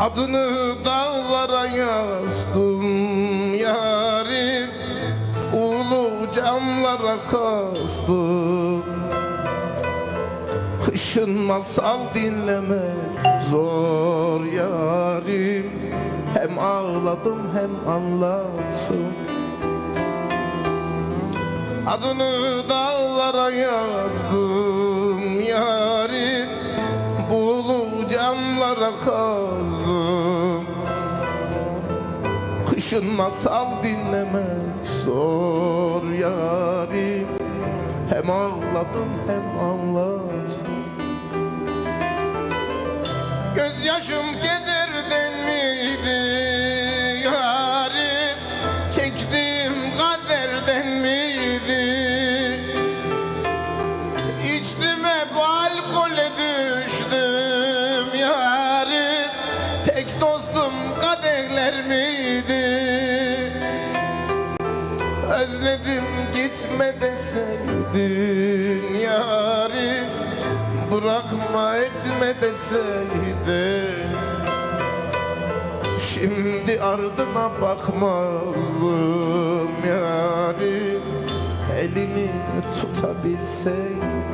Adını dağlara yazdım yarim Ulu camlara kastım. Kışın masal dinlemek zor yarim Hem ağladım hem anlattım Adını dağlara yazdım camlara kazdım. Kışın masal dinlemek zor yarim. Hem ağladım hem anlattım Gözyaşım kadehler miydi? Özledim gitme deseydin yarim Bırakma etme deseydin Şimdi ardına bakmazdım yarim Elini tutabilseydim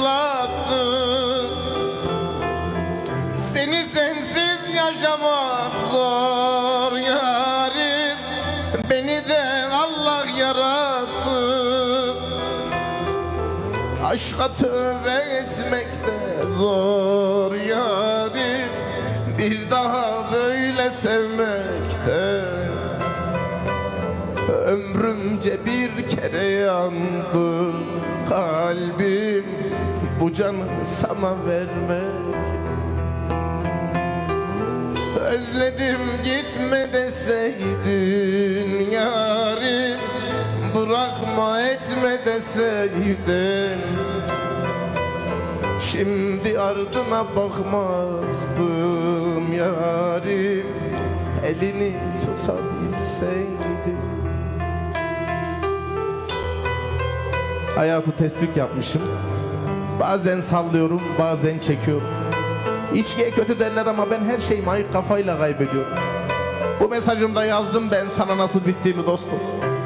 vuslattı Seni sensiz yaşamak zor yarim. Beni de Allah yarattı. Aşka tövbe etmek de zor yarim. Bir daha böyle sevmekte Ömrümce bir kere yandı kalbim Bu canı sana vermek. Özledim gitme deseydin yarim. Bırakma etme deseydin. Şimdi ardına bakmazdım yarim. Elini tutabilseydim Hayatı tespit yapmışım Bazen sallıyorum bazen çekiyorum. İçkiye kötü derler ama ben her şeyimi ayık kafayla kaybediyorum. Bu mesajımda yazdım ben sana nasıl bittiğimi dostum.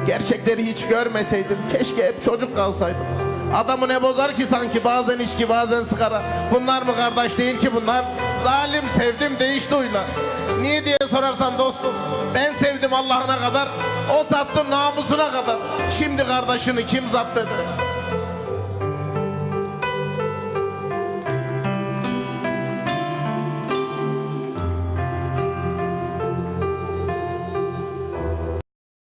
Gerçekleri hiç görmeseydim keşke hep çocuk kalsaydım. Adamı ne bozar ki sanki bazen içki bazen sigara. Bunlar mı kardeş değil ki bunlar? Zalim sevdim değişti huylar Niye diye sorarsan dostum Ben sevdim Allah'ına kadar O sattı namusuna kadar. Şimdi kardeşini kim zapt eder